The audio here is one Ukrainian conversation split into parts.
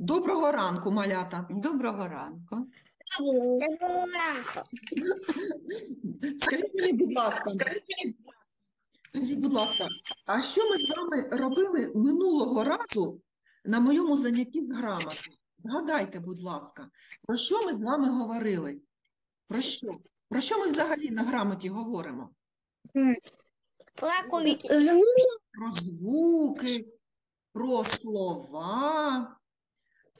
Доброго ранку, малята. Доброго ранку. Доброго ранку. Скажіть мені, будь ласка, скажіть, будь ласка, а що ми з вами робили минулого разу на моєму занятті з грамоти? Згадайте, будь ласка, про що ми з вами говорили? Про що? Про що ми взагалі на грамоті говоримо? Про звуки, про слова.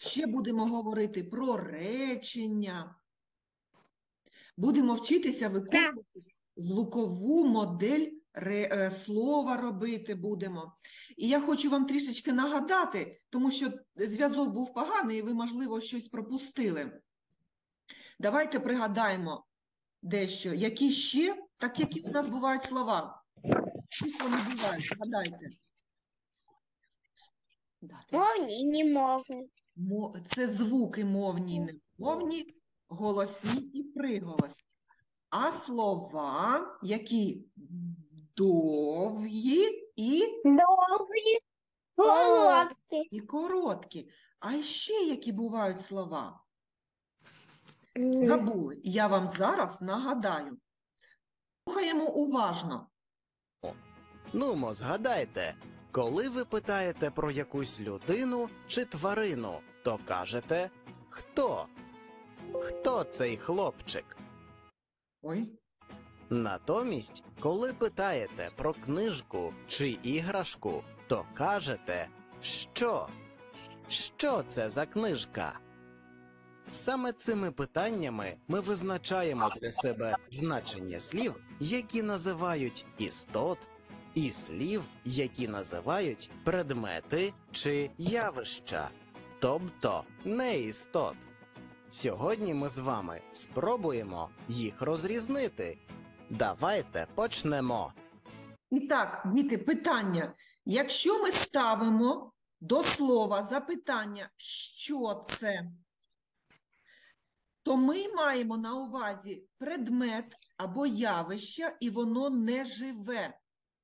Ще будемо говорити про речення. Будемо вчитися виконувати звукову модель е, слова робити будемо. І я хочу вам трішечки нагадати, тому що зв'язок був поганий, і ви, можливо, щось пропустили. Давайте пригадаємо дещо, які ще, так які у нас бувають слова. Ж вони бувають, згадайте. Мовні немовні. Це звуки мовні і немовні, голосні і приголосні. А слова, які довгі і, Довгі. Голодки. і короткі. А ще які бувають слова? Забули. Я вам зараз нагадаю. Слухаємо уважно. Нумо, згадайте, коли ви питаєте про якусь людину чи тварину, то кажете хто? Хто цей хлопчик? Ой, Натомість, коли питаєте про книжку чи іграшку, то кажете що? Що це за книжка? Саме цими питаннями ми визначаємо для себе значення слів, які називають істот, і слів, які називають предмети чи явища, тобто неістот. Сьогодні ми з вами спробуємо їх розрізнити. Давайте почнемо. І так, діти, питання. Якщо ми ставимо до слова запитання, що це, то ми маємо на увазі предмет або явище, і воно не живе.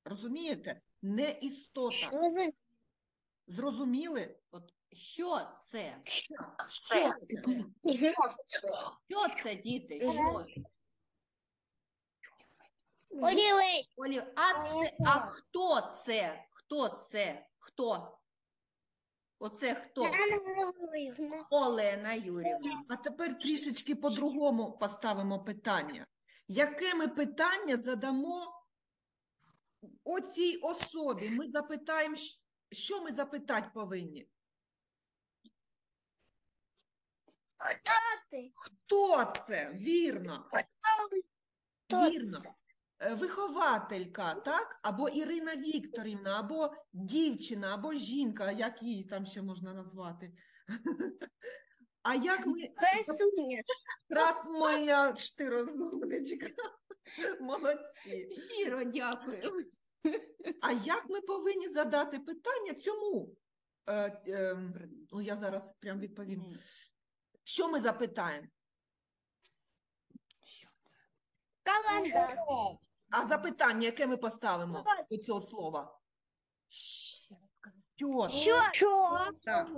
Розумієте? Не істота. Зрозуміли? От що це? Що Це. Що це, діти? Що? Олівець. Олі, а це, а хто це? Хто це? Хто? Оце хто? Олена Юрівна. А тепер трішечки по-другому поставимо питання. Яке ми питання задамо оцій особі? Ми запитаємо, що ми запитати повинні? Хто ти? Хто це? Вірно, Хто вірно. Е, Вихователька, так? Або Ірина Вікторівна, або дівчина, або жінка, як її там ще можна назвати. А як ми Красуня. Раз моя ж ти розумничка. Молодці. Щиро дякую. А як ми повинні задати питання цьому? Е, е, ну, я зараз прям відповім. Що ми запитаємо? Календар. А запитання, яке ми поставимо до цього слова? Що? Що? Що? Так.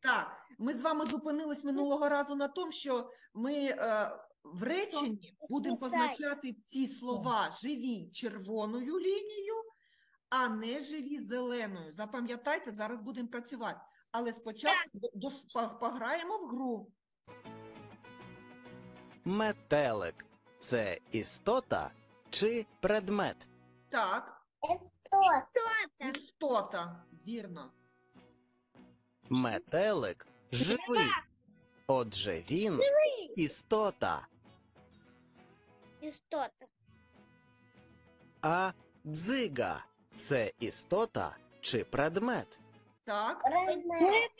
Так, ми з вами зупинились минулого разу на тому, що ми е, в реченні будемо позначати ці слова живі червоною лінією, а не живі зеленою. Запам'ятайте, зараз будемо працювати. Але спочатку до- дос- по- пограємо в гру. Метелик це істота чи предмет? Так, Істота. істота, вірно. Метелик живий. Отже, він істота, Істота. а дзига це істота чи предмет? Так, Предмет.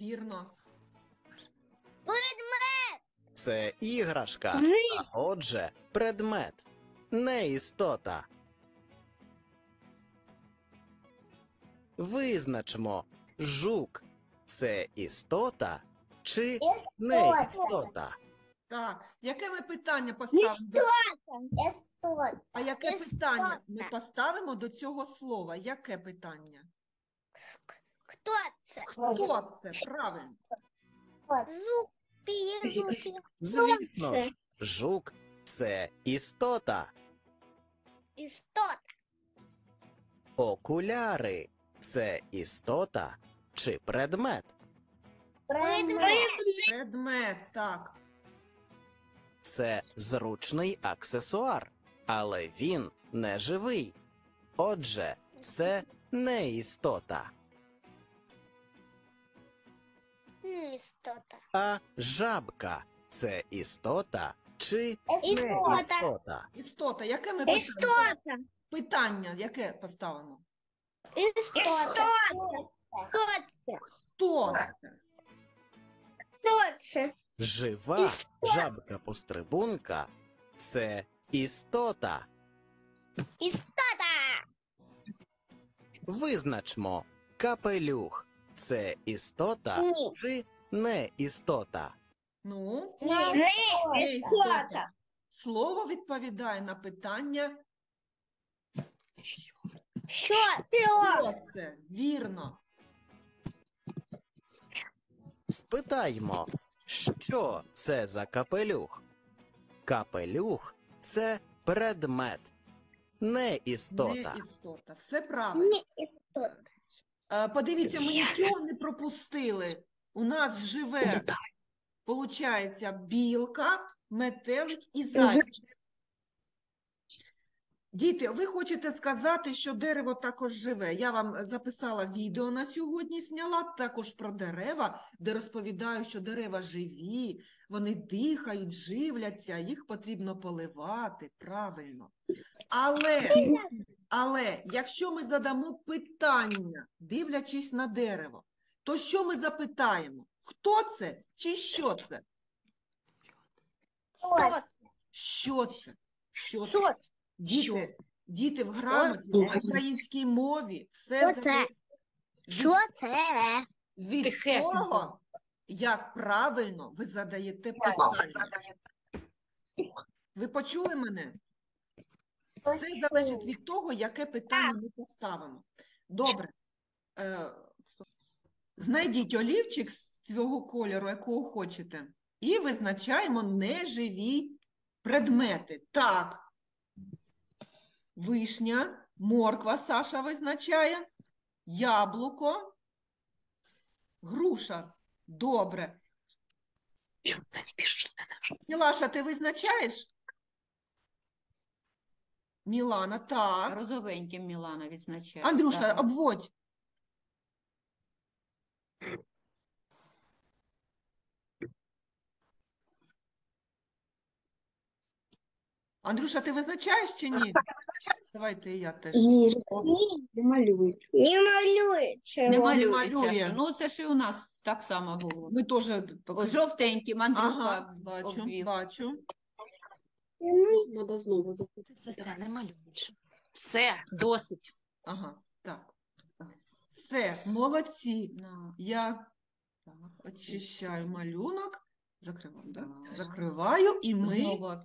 вірно. Це іграшка, а отже, предмет, не істота. Визначмо, жук це істота чи не істота? Так, яке ми питання поставимо? до- Істота. А яке Істота. питання ми поставимо до цього слова? Яке питання? Хто це? Хто це? Правильно. Зуб, зуб, Звісно, жук це істота. істота. Окуляри це істота чи предмет. Предмет. Предмет, так. Це зручний аксесуар, але він не живий. Отже, це не істота, істота. а жабка це істота чи не Істота. істота. Істота. Яке ми питання? Істота. Питання, яке поставлено? Істота. Хто це? Хто? Хто це? Жива жабка-пострибунка це істота. Істота. Визначмо, капелюх це істота Ні. чи не істота. Ну, Не не істота. істота. Слово відповідає на питання. Що? Хто це? Вірно. Спитаймо, що це за капелюх? Капелюх це предмет, не істота. Не істота. Все правильно. Не істота. Е, Подивіться, ми нічого не пропустили. У нас живе, получається, білка, метелик і зайчик. Діти, ви хочете сказати, що дерево також живе. Я вам записала відео на сьогодні, зняла також про дерева, де розповідаю, що дерева живі, вони дихають, живляться, їх потрібно поливати правильно. Але але якщо ми задамо питання, дивлячись на дерево, то що ми запитаємо? Хто це чи що це? Хто? Що це? Що це? Діти, діти в грамоті, в українській мові все Що це? Що це? від Тихесенько. того, як правильно ви задаєте питання. Ви почули мене? Все залежить від того, яке питання ми поставимо. Добре. Е, Знайдіть олівчик з цього кольору, якого хочете, і визначаємо неживі предмети. Так. Вишня, морква Саша визначає, яблуко, груша. Добре. Мілаша, ти визначаєш? Мілана, так. Розовеньким Мілана відзначає. Андрюша, Так. обводь. Андрюша, ти визначаєш чи ні? Давайте я теж. Не малюють. Не малюють. Не малюється. малює. Ну, це ж і у нас так само було. Ми теж. Ось жовтеньким Андрюха Ага, бачу, обвів. бачу. Надо знову записати. Все, все, не більше. Все, досить. Ага, так. так. Все, молодці. Я Так. очищаю малюнок. Закриваю, да? Закриваю, і ми Знову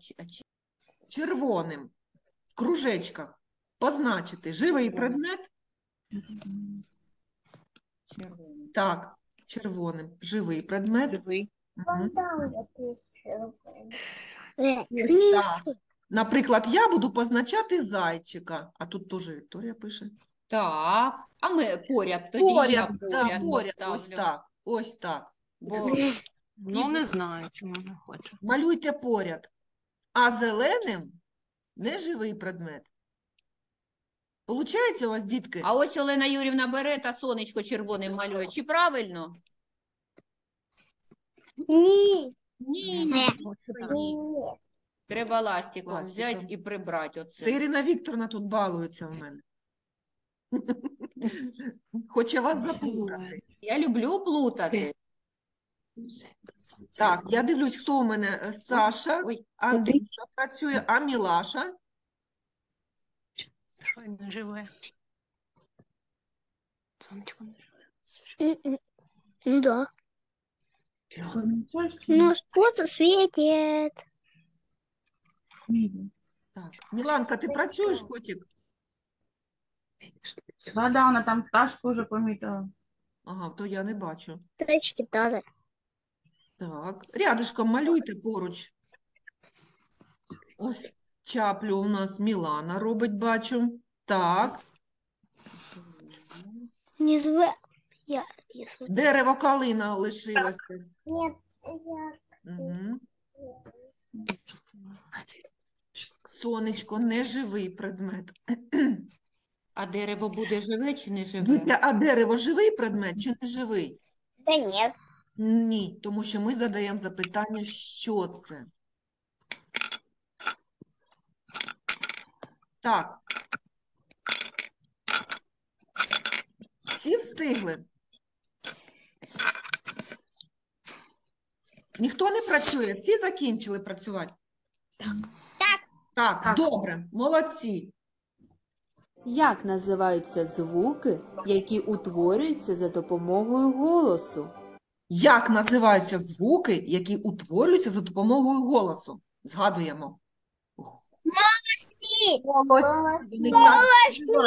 червоним в кружечках позначити живий предмет. червоним. Так, червоним. Живий предмет. Живий. Мгм. Е, Ось так. Наприклад, я буду позначати зайчика, а тут теж Вікторія пише. Так, а ми поряд тоді Поряд, я да, поряд поряд, ось так, ось так. Бо Ну, не знаю, чому не хочу. Малюйте поряд. А зеленим неживий предмет. Получається у вас, дітки? А ось Олена Юрівна бере та сонечко червоним малює. Чи правильно? Ні. Ні. Ні. Треба ластиком Ластиком. взяти і прибрати Це оце. Ірина Вікторовна тут балується в мене. Хоче вас заплутати. Я люблю плутати. Так, я дивлюсь, хто у мене е, Саша, Ой, Андрюша працює, а Мілаша. Що він не живе? Сонечко не живе. Ну да. Ну, что светит? Так. Міланка, ти працюєш, котик? Да, да, вона там пташку вже помітила. Ага, то я не бачу. Точки тоже. Так, рядишком малюйте поруч. Ось чаплю у нас Мілана робить, бачу. Так, Не зв... Я... я дерево калина лишилося. Нет, я... Угу. Сонечко, неживий предмет. А дерево буде живе чи не живе? А дерево живий предмет чи не живий? Да нет. Ні, тому що ми задаємо запитання, що це. Так. Всі встигли? Ніхто не працює? Всі закінчили працювати? Так. Так, добре, молодці. Як називаються звуки, які утворюються за допомогою голосу? Як називаються звуки, які утворюються за допомогою голосу? Згадуємо. Голосни. Голос. Вони так називаються.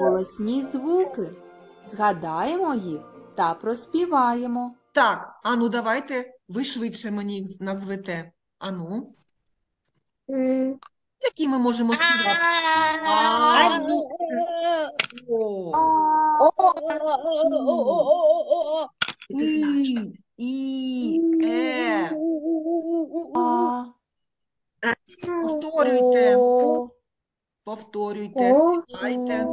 Голосні звуки. Згадаємо їх та проспіваємо. Так, ану, давайте ви швидше мені їх назвете. Ану, які ми можемо співати? О, і, е. Повторюйте, повторюйте, співайте.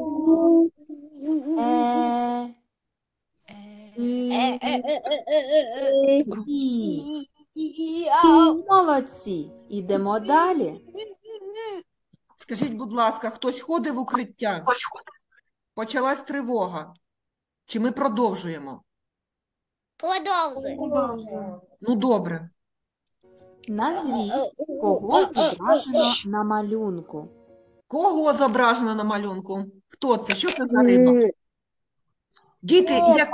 Молодці. Ідемо далі. Скажіть, будь ласка, хтось ходить в укриття? Почалась тривога. Чи ми продовжуємо? Продолжи. Ну, добре. Назвіть, кого зображено на малюнку. Кого зображено на малюнку? Хто це? Що це за риба? Діти, як...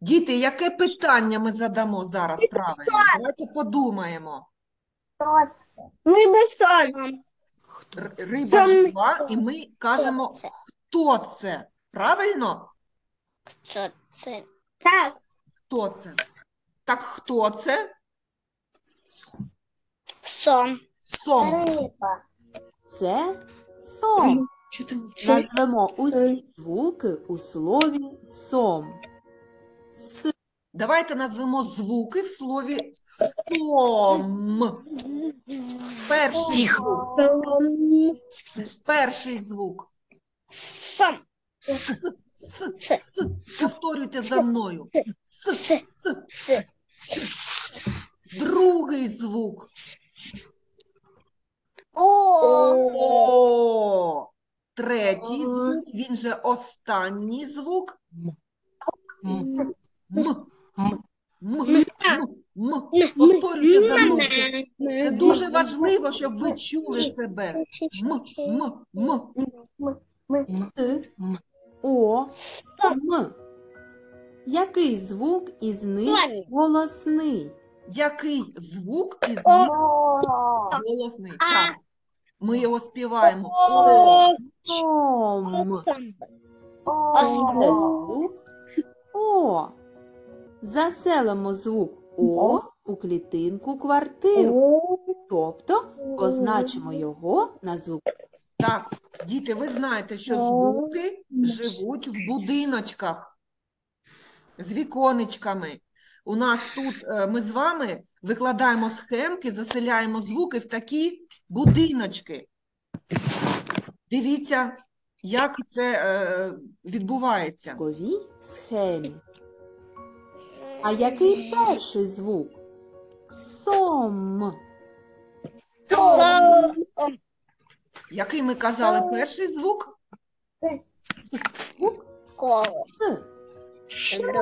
Діти, яке питання ми задамо зараз правильно? Давайте подумаємо. Рыба сон. Р- Риба Це- жива, і ми кажемо, хто це? Правильно? Так. Хто це? Так хто це? Сон. Сом. Рыба. Це сом. Що? Назвемо усі звуки у слові сом. С, Давайте назвемо звуки в слові сом. Перший звук. Перший звук. Сон. С, с, с. Повторюйте за мною. С, С. с. С. Другий звук. О. О. Третій звук, він же останній звук. М. М. М. М. М. М. Повторюйте за мною. Це- дуже важливо, щоб ви чули себе. М. М. М. Т, О, М. Який звук із них голосний? Який звук із них голосний? Так. Ми його співаємо. О. Це звук О. Заселимо звук О у клітинку квартиру, тобто позначимо його на звук. Так, діти, ви знаєте, що звуки живуть в будиночках з віконечками. У нас тут е, ми з вами викладаємо схемки, заселяємо звуки в такі будиночки. Дивіться, як це е, відбувається. звуковій схемі. А який перший звук? Сом. Сон. Який ми казали перший звук? С.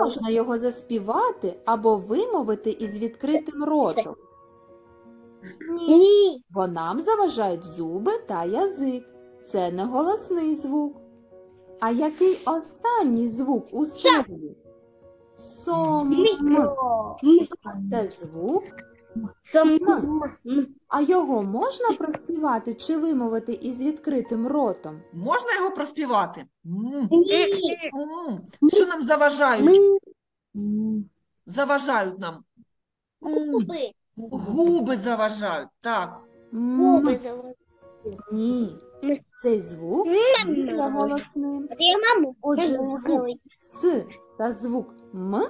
Можна його заспівати або вимовити із відкритим ротом. Ні, бо нам заважають зуби та язик. Це не голосний звук. А який останній звук у слові? Сом. Це звук Сам. А його можна проспівати чи вимовити із відкритим ротом? Можна його проспівати? М, Ні. м. Що нам заважають? Заважають нам. М, Губи. Губи заважають. Так. Губи заводять. Ні. Цей звук є голосним. Отже, звук. С та звук М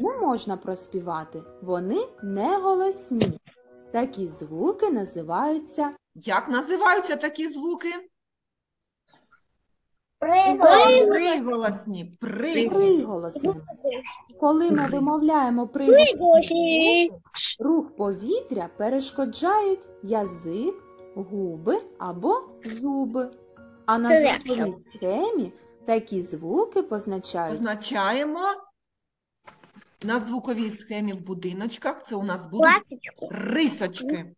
не можна проспівати. Вони не голосні. Такі звуки називаються Як називаються такі звуки? Приголосні. Приголосні. Приголосні. Коли ми вимовляємо приголосні Приголосні. рух повітря перешкоджають язик, губи або зуби. А на звуковій схемі такі звуки позначають Позначаємо на звуковій схемі в будиночках. Це у нас будуть рисочки.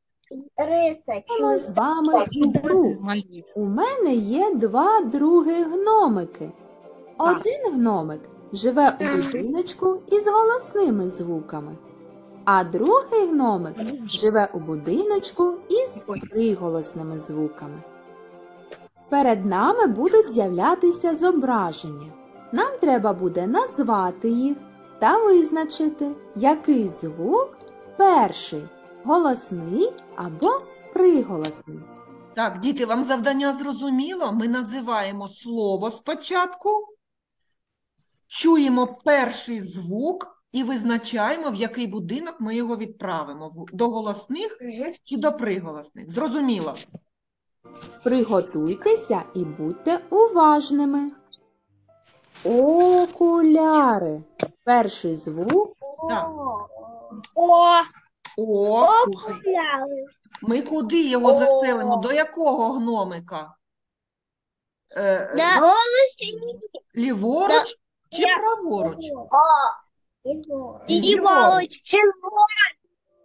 У з вами ігру. У мене є два другі гномики. Один гномик живе у будиночку із голосними звуками, а другий гномик живе у будиночку із приголосними звуками. Перед нами будуть з'являтися зображення. Нам треба буде назвати їх та визначити, який звук перший голосний або приголосний. Так, діти, вам завдання зрозуміло? Ми називаємо слово спочатку, чуємо перший звук і визначаємо, в який будинок ми його відправимо. До голосних чи до приголосних. Зрозуміло? Приготуйтеся і будьте уважними. Окуляри. Перший звук Так. О, О, окуляри. ми куди його заселимо? До якого гномика? Е, Да. Голосні. Ліворуч чи праворуч?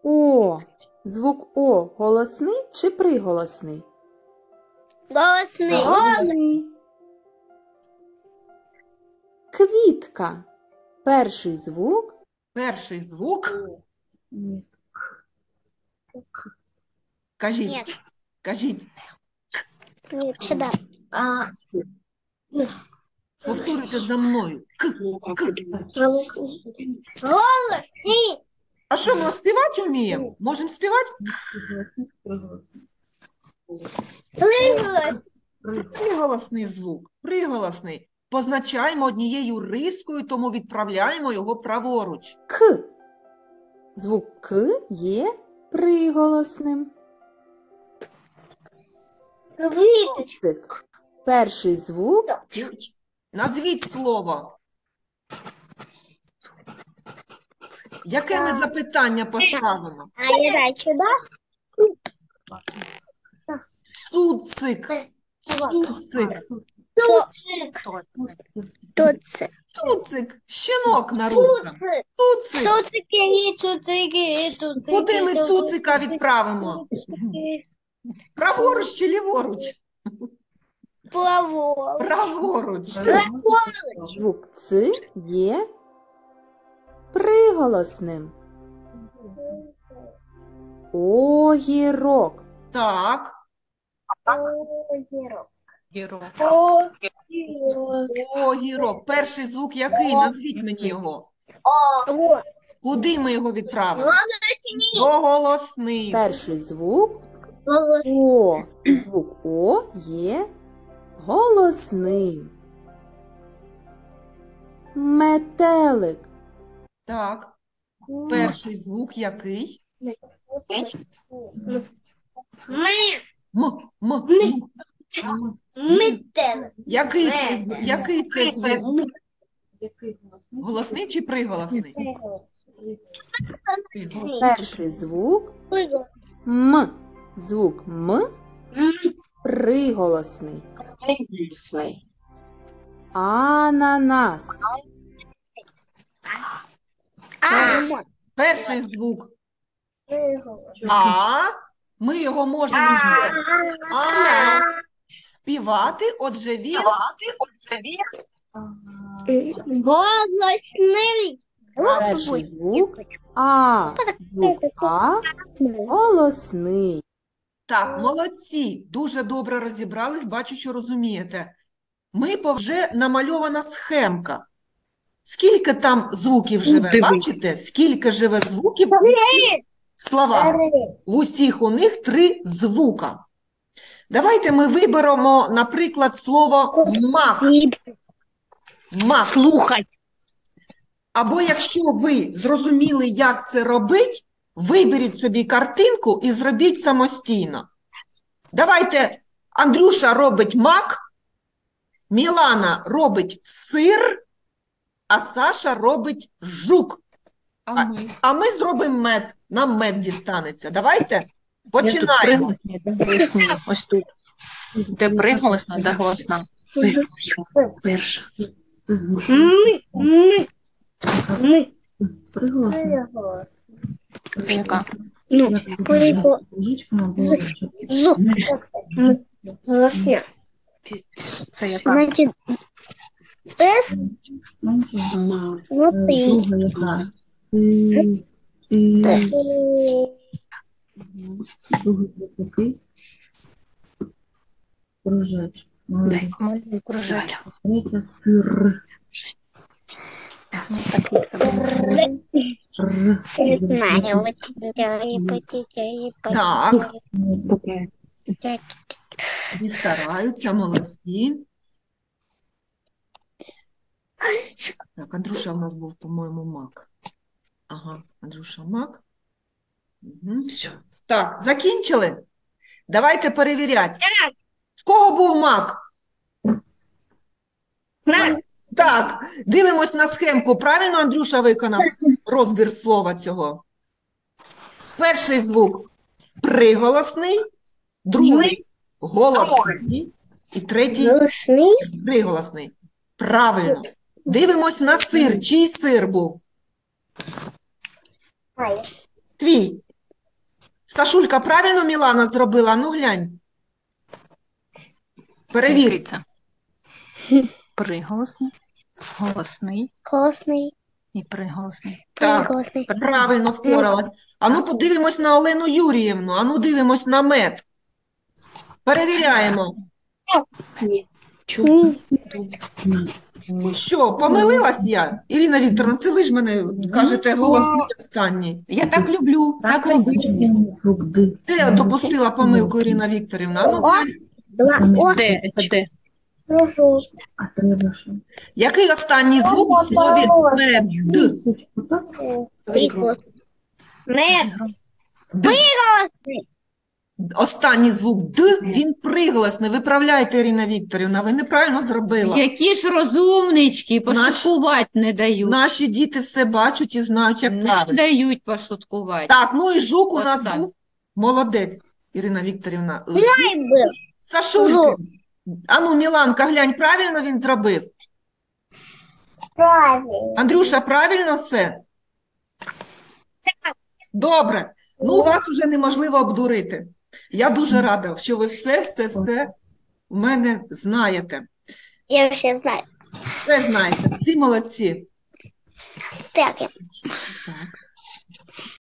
О. Звук О голосний чи приголосний? Голосний. Голосний. Квітка. Перший звук Перший звук. Кажіть, Ні. кажіть, Ні, сюди. А, повторюйте за мною. К, к. голосні. Голосні. А що ми співати вміємо? Можемо співати? Приголосні. Приголосний звук. Приголосний. Позначаємо однією рискою, тому відправляємо його праворуч. К. Звук К є приголосним. Квіточка. Перший звук Назвіть слово. Яке ми запитання поставимо? Суцик. Суцик. Хто це? Суцик. Щенок на русском. Суцик. Цуцики, цуцики, цуцики. Куди ми цуцика відправимо? Праворуч чи ліворуч? Плаво. Праворуч. Звук Ц є приголосним. Огірок. Так. Огірок. Огірок. Перший звук який? Назвіть мені його. О. Куди ми його відправимо? Голосні. До голосних. Перший звук О. Звук О є голосним. Метелик. Так. Перший звук який? Ми. М. М. М. Метелик. Який це, який це звук? Голосний чи приголосний? Перший звук М. Звук М приголосний. Приголосний. Ананас. А. Перший звук А. Ми його можемо а, співати, отже він Голосний. Перший звук А. Звук А голосний. Так, молодці, дуже добре розібрались, бачу, що розумієте. Ми вже намальована схемка. Скільки там звуків живе? Бачите? Скільки живе звуків у словах? В усіх у них три звука. Давайте ми виберемо, наприклад, слово мак. Мак. Слухай. Або якщо ви зрозуміли, як це робить, виберіть собі картинку і зробіть самостійно. Давайте Андрюша робить мак, Мілана робить сир, а Саша робить жук. А ми? А ми зробимо мед. Нам мед дістанеться. Давайте починаємо. Ось тут. Де приголосна, де голосна. Тихо. Перша. Мы, мы, мы. Яка? Ну, приго... Зу. Мы. Голосня. Це яка? Значит, С Ма. внутри. Т. Дай. Малюй кружечок. Не знаю, теперь Так. Вони стараються, молодці. Так, Андрюша у нас був, по-моєму, мак. Ага, Андрюша мак. Угу. Все. Так, закінчили? Давайте перевіряти. В кого був мак? Так, дивимось на схемку. Правильно Андрюша виконав розбір слова цього? Перший звук приголосний, другий голосний і третій приголосний. Правильно. Дивимось на сир. Чий сир був? Твій. Сашулька правильно Мілана зробила? Ну глянь. Перевір. Який це? Приголосний, голосний Голосный. і приголосний. Так, Голосный. правильно впоралась. Ану подивимось на Олену Юріївну, ану дивимось на мед. Перевіряємо. Чу. Що, помилилась я? Ірина Вікторовна, це ви ж мене кажете голосний останній. Я так люблю, так робити. Де допустила помилку Ірина Вікторівна? Ану. Два. О, Де? Де? Прошу. який останній звук в слові мед? Прикол. Мэр. Д. Останній звук Д, він приголосний. Виправляйте, Ірина Вікторівна, ви неправильно зробила. Які ж розумнички, пошуткувати не дають. Наші діти все бачать і знають, як Не правильно. дають пошуткувати. Так, ну і жук у От нас так. був. Молодець, Ірина Вікторівна. Жук. Ай, был. Ану, Міланка, глянь, правильно він зробив? Правильно. Андрюша, правильно все? Добре. Ну, вас уже неможливо обдурити. Я дуже рада, що ви все, все, все в мене знаєте. Я все знаю. Все знаєте, всі молодці. Так, Так.